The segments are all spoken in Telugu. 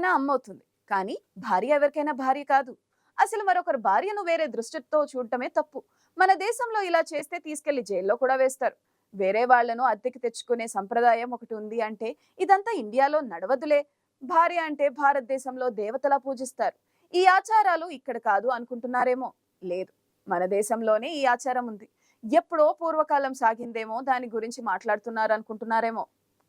ఎవరికైనా అమ్మవుతుంది కానీ భార్య ఎవరికైనా భార్య కాదు. అసలు మరొకరు భార్యను వేరే దృష్టితో చూడటమే తప్పు. మన దేశంలో ఇలా చేస్తే తీసుకెళ్ళి జైల్లో కూడా వేస్తారు. వేరే వాళ్ళను అద్దెకి తెచ్చుకునే సంప్రదాయం ఒకటి ఉంది అంటే ఇదంతా ఇండియాలో నడవదులే. భార్య అంటే భారతదేశంలో దేవతలా పూజిస్తారు. ఈ ఆచారాలు ఇక్కడ కాదు అనుకుంటున్నారేమో? లేదు. మన దేశంలోనే ఈ ఆచారం ఉంది. ఎప్పుడో పూర్వకాలం సాగిందేమో దాని గురించి మాట్లాడుతున్నారు అనుకుంటున్నారేమో?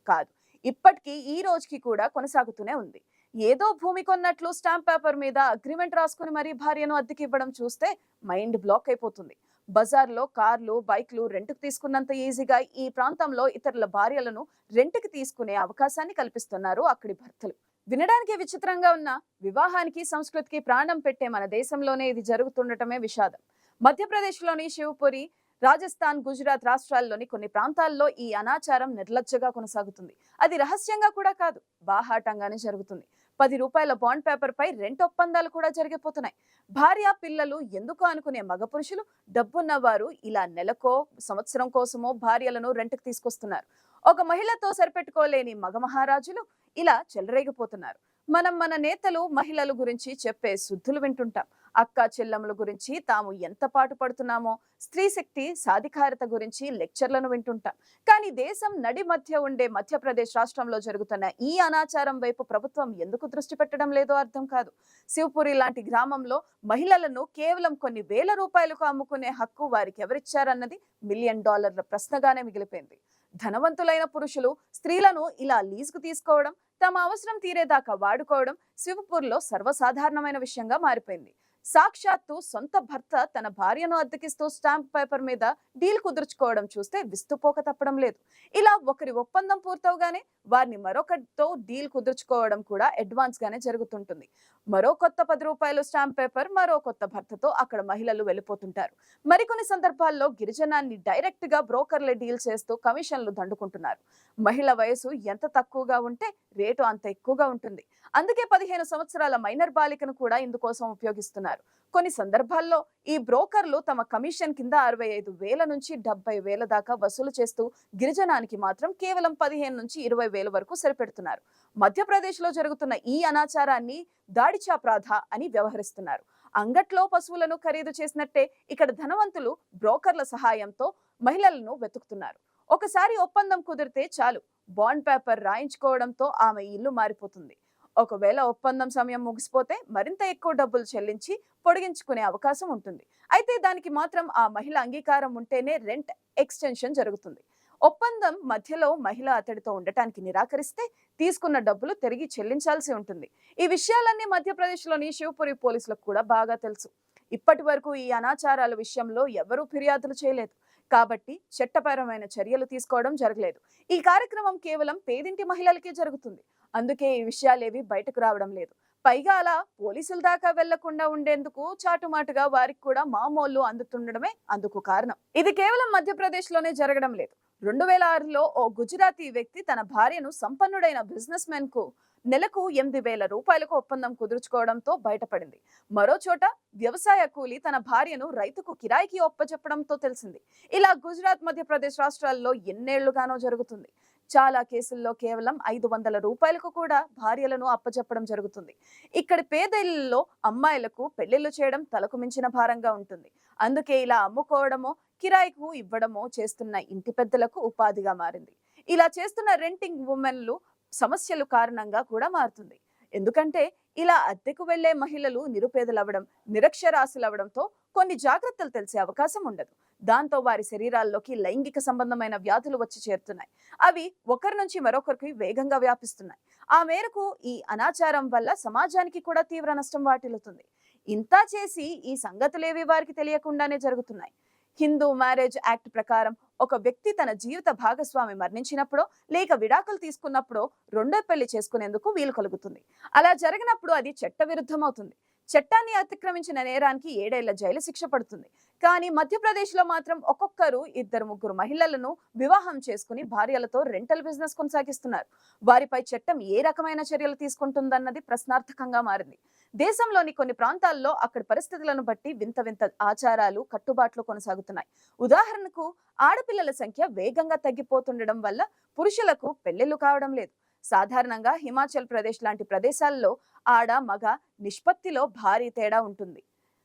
కాదు. ఇప్పటికీ ఈ రోజుకి కూడా కొనసాగుతూనే ఉంది. ఏదో భూమి కొన్నట్లు స్టాంప్ పేపర్ మీద అగ్రిమెంట్ రాసుకుని మరీ భార్యను అద్దెకి ఇవ్వడం చూస్తే మైండ్ బ్లాక్ అయిపోతుంది. బజార్లో కార్లు బైక్లు రెంట్కు తీసుకున్నంత ఈజీగా ఈ ప్రాంతంలో ఇతరుల భార్యలను రెంట్కి తీసుకునే అవకాశాన్ని కల్పిస్తున్నారు అక్కడి భర్తలు. వినడానికి విచిత్రంగా ఉన్న వివాహానికి సంస్కృతికి ప్రాణం పెట్టే మన దేశంలోనే ఇది జరుగుతుండటమే విషాదం. మధ్యప్రదేశ్లోని శివపురి రాజస్థాన్ గుజరాత్ రాష్ట్రాల్లోని కొన్ని ప్రాంతాల్లో ఈ అనాచారం నిర్లజ్జగా కొనసాగుతుంది. అది రహస్యంగా కూడా కాదు బాహాటంగానే జరుగుతుంది. పది రూపాయల బాండ్ పేపర్ పై రెంట్ ఒప్పందాలు కూడా జరిగిపోతున్నాయి. భార్య పిల్లలు ఎందుకు అనుకునే మగ పురుషులు డబ్బున్న వారు ఇలా నెలకో సంవత్సరం కోసమో భార్యలను రెంట్కి తీసుకొస్తున్నారు. ఒక మహిళతో సరిపెట్టుకోలేని మగ మహారాజులు ఇలా చెలరేగిపోతున్నారు. మనం మన నేతలు మహిళల గురించి చెప్పే శుద్ధులు వింటుంటాం. అక్క చెల్లెముల గురించి తాము ఎంత పాటు పడుతున్నామో స్త్రీ శక్తి సాధికారత గురించి లెక్చర్లను వింటుంటాం. కానీ దేశం నడి మధ్య ఉండే మధ్యప్రదేశ్ రాష్ట్రంలో జరుగుతున్న ఈ అనాచారం వైపు ప్రభుత్వం ఎందుకు దృష్టి పెట్టడం లేదో అర్థం కాదు. శివపురి లాంటి గ్రామంలో మహిళలను కేవలం కొన్ని వేల రూపాయలకు అమ్ముకునే హక్కు వారికి ఎవరిచ్చారన్నది మిలియన్ డాలర్ల ప్రశ్నగానే మిగిలిపోయింది. ధనవంతులైన పురుషులు స్త్రీలను ఇలా లీజుకు తీసుకోవడం తమ అవసరం తీరేదాకా వాడుకోవడం శివపూర్లో సర్వసాధారణమైన విషయంగా మారిపోయింది. సాక్షాత్తు సొంత భర్త తన భార్యను అద్దెకిస్తూ స్టాంప్ పేపర్ మీద డీల్ కుదుర్చుకోవడం చూస్తే విస్తుపోక తప్పడం లేదు. ఇలా ఒకరి ఒప్పందం పూర్తవగానే వారిని మరొకరితో డీల్ కుదుర్చుకోవడం కూడా అడ్వాన్స్ గానే జరుగుతుంటుంది. మరో కొత్త పది రూపాయలు స్టాంప్ పేపర్ మరో కొత్త భర్తతో అక్కడ మహిళలు వెళ్ళిపోతుంటారు. మరికొన్ని సందర్భాల్లో గిరిజనాన్ని డైరెక్ట్గా బ్రోకర్లే డీల్ చేస్తూ కమిషన్లు దండుకుంటున్నారు. మహిళ వయసు ఎంత తక్కువగా ఉంటే రేటు అంత ఎక్కువగా ఉంటుంది. అందుకే పదిహేను సంవత్సరాల మైనర్ బాలికను కూడా ఇందుకోసం ఉపయోగిస్తున్నారు. కొన్ని సందర్భాల్లో ఈ బ్రోకర్లు తమ కమిషన్ కింద అరవై ఐదు వేల నుంచి డెబ్బై వేల దాకా వసూలు చేస్తూ గిరిజనానికి మాత్రం కేవలం పదిహేను నుంచి ఇరవై వేల వరకు సరిపెడుతున్నారు. మధ్యప్రదేశ్లో జరుగుతున్న ఈ అనాచారాన్ని దాడిచాప్రాధ అని వ్యవహరిస్తున్నారు. అంగట్లో పశువులను ఖరీదు చేసినట్టే ఇక్కడ ధనవంతులు బ్రోకర్ల సహాయంతో మహిళలను వెతుకుతున్నారు. ఒకసారి ఒప్పందం కుదిరితే చాలు బాండ్ పేపర్ రాయించుకోవడంతో ఆమె ఇల్లు మారిపోతుంది. ఒకవేళ ఒప్పందం సమయం ముగిసిపోతే మరింత ఎక్కువ డబ్బులు చెల్లించి పొడిగించుకునే అవకాశం ఉంటుంది. అయితే దానికి మాత్రం ఆ మహిళ అంగీకారం ఉంటేనే రెంట్ ఎక్స్టెన్షన్ జరుగుతుంది. ఒప్పందం మధ్యలో మహిళ అతడితో ఉండటానికి నిరాకరిస్తే తీసుకున్న డబ్బులు తిరిగి చెల్లించాల్సి ఉంటుంది. ఈ విషయాలన్నీ మధ్యప్రదేశ్లోని శివపురి పోలీసులకు కూడా బాగా తెలుసు. ఇప్పటి వరకు ఈ అనాచారాల విషయంలో ఎవరూ ఫిర్యాదులు చేయలేదు. కాబట్టి చట్టపరమైన చర్యలు తీసుకోవడం జరగలేదు. ఈ కార్యక్రమం కేవలం పేదింటి మహిళలకే జరుగుతుంది. అందుకే ఈ విషయాలేవి బయటకు రావడం లేదు. పైగా అలా పోలీసుల దాకా వెళ్ళకుండా ఉండేందుకు చాటుమాటుగా వారికి కూడా మామూలు అందుతుండడమే అందుకు కారణం. ఇది కేవలం మధ్యప్రదేశ్లోనే జరగడం లేదు. రెండు వేల ఆరులో ఓ గుజరాతీ వ్యక్తి తన భార్యను సంపన్నుడైన బిజినెస్ మెన్కు నెలకు ఎనిమిది వేల రూపాయలకు ఒప్పందం కుదుర్చుకోవడంతో బయటపడింది. మరో చోట వ్యవసాయ కూలి తన భార్యను రైతుకు కిరాయికి ఒప్పచెప్పడంతో తెలిసింది. ఇలా గుజరాత్ మధ్యప్రదేశ్ రాష్ట్రాల్లో ఎన్నేళ్ళుగానో జరుగుతుంది. చాలా కేసుల్లో కేవలం ఐదు వందల రూపాయలకు కూడా భార్యలను అప్పచెప్పడం జరుగుతుంది. ఇక్కడి పేదయిళ్ళలో అమ్మాయిలకు పెళ్ళిళ్ళు చేయడం తలకు మించిన భారంగా ఉంటుంది. అందుకే ఇలా అమ్ముకోవడమో కిరాయికు ఇవ్వడమో చేస్తున్న ఇంటి పెద్దలకు ఉపాధిగా మారింది. ఇలా చేస్తున్న రెంటింగ్ ఉమెన్లు సమస్యలు కారణంగా కూడా మారుతుంది. ఎందుకంటే ఇలా అద్దెకు వెళ్ళే మహిళలు నిరుపేదలవ్వడం నిరక్షరాశులవ్వడంతో కొన్ని జాగ్రత్తలు తెలిసే అవకాశం ఉండదు. దాంతో వారి శరీరాల్లోకి లైంగిక సంబంధమైన వ్యాధులు వచ్చి చేరుతున్నాయి. అవి ఒకరి నుంచి మరొకరికి వేగంగా వ్యాపిస్తున్నాయి. ఆ మేరకు ఈ అనాచారం వల్ల సమాజానికి కూడా తీవ్ర నష్టం వాటిల్లుతుంది. ఇంతా చేసి ఈ సంగతులేవి వారికి తెలియకుండానే జరుగుతున్నాయి. హిందూ మ్యారేజ్ యాక్ట్ ప్రకారం ఒక వ్యక్తి తన జీవిత భాగస్వామి మరణించినప్పుడో లేక విడాకులు తీసుకున్నప్పుడో రెండో పెళ్ళి చేసుకునేందుకు వీలు కలుగుతుంది. అలా జరిగినప్పుడు అది చట్ట అవుతుంది చట్టాన్ని అతిక్రమించిన నేరానికి ఏడేళ్ళ జైలు శిక్ష పడుతుంది. కానీ మధ్యప్రదేశ్లో మాత్రం ఒక్కొక్కరు ఇద్దరు ముగ్గురు మహిళలను వివాహం చేసుకుని భార్యలతో రెంటల్ బిజినెస్ కొనసాగిస్తున్నారు. వారిపై చట్టం ఏ రకమైన చర్యలు తీసుకుంటుందన్నది ప్రశ్నార్థకంగా మారింది. దేశంలోని కొన్ని ప్రాంతాల్లో అక్కడి పరిస్థితులను బట్టి వింత వింత ఆచారాలు కట్టుబాట్లు కొనసాగుతున్నాయి. ఉదాహరణకు ఆడపిల్లల సంఖ్య వేగంగా తగ్గిపోతుండడం వల్ల పురుషులకు పెళ్ళిళ్ళు కావడం లేదు. సాధారణంగా హిమాచల్ ప్రదేశ్ లాంటి ప్రదేశాల్లో ఆడ మగ నిష్పత్తిలో భారీ తేడా ఉంటుంది.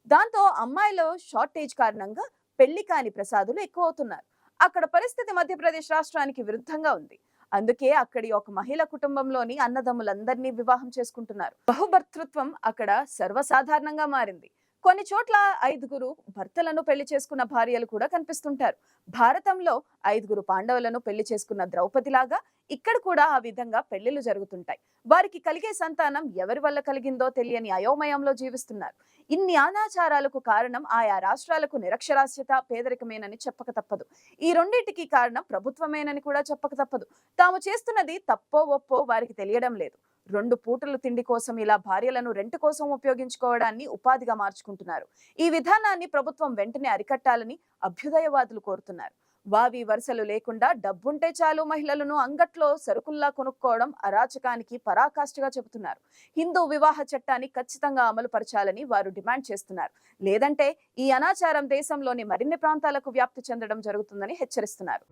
దాంతో అమ్మాయిలో షార్టేజ్ కారణంగా పెళ్ళి కాని ప్రసాదులు ఎక్కువ అవుతున్నారు అక్కడ పరిస్థితి మధ్యప్రదేశ్ రాష్ట్రానికి విరుద్ధంగా ఉంది. అందుకే అక్కడి ఒక మహిళ కుటుంబంలోని అన్నదమ్ములందరినీ వివాహం చేసుకుంటున్నారు. బహుభర్తృత్వం అక్కడ సర్వసాధారణంగా మారింది. కొన్ని చోట్ల ఐదుగురు భర్తలను పెళ్ళి చేసుకున్న భార్యలు కూడా కనిపిస్తుంటారు. భారతంలో ఐదుగురు పాండవులను పెళ్ళి చేసుకున్న ద్రౌపదిలాగా ఇక్కడ కూడా ఆ విధంగా పెళ్ళిళ్ళు జరుగుతుంటాయి. వారికి కలిగే సంతానం ఎవరి వల్ల కలిగిందో తెలియని అయోమయంలో జీవిస్తున్నారు. ఇన్ని అనాచారాలకు కారణం ఆయా రాష్ట్రాలకు నిరక్షరాస్యత పేదరికమేనని చెప్పక తప్పదు. ఈ రెండింటికి కారణం ప్రభుత్వమేనని కూడా చెప్పక తప్పదు. తాము చేస్తున్నది తప్పో ఒప్పో వారికి తెలియడం లేదు. రెండు పూటలు తిండి కోసం ఇలా భార్యలను రెంట్ కోసం ఉపయోగించుకోవడాన్ని ఉపాధిగా మార్చుకుంటున్నారు. ఈ విధానాన్ని ప్రభుత్వం వెంటనే అరికట్టాలని అభ్యుదయవాదులు కోరుతున్నారు. వావి వరుసలు లేకుండా డబ్బుంటే చాలు మహిళలను అంగట్లో సరుకుల్లా కొనుక్కోవడం అరాచకానికి పరాకాష్ఠగా చెబుతున్నారు. హిందూ వివాహ చట్టాన్ని ఖచ్చితంగా అమలు పరచాలని వారు డిమాండ్ చేస్తున్నారు. లేదంటే ఈ అనాచారం దేశంలోని మరిన్ని ప్రాంతాలకు వ్యాప్తి చెందడం జరుగుతుందని హెచ్చరిస్తున్నారు.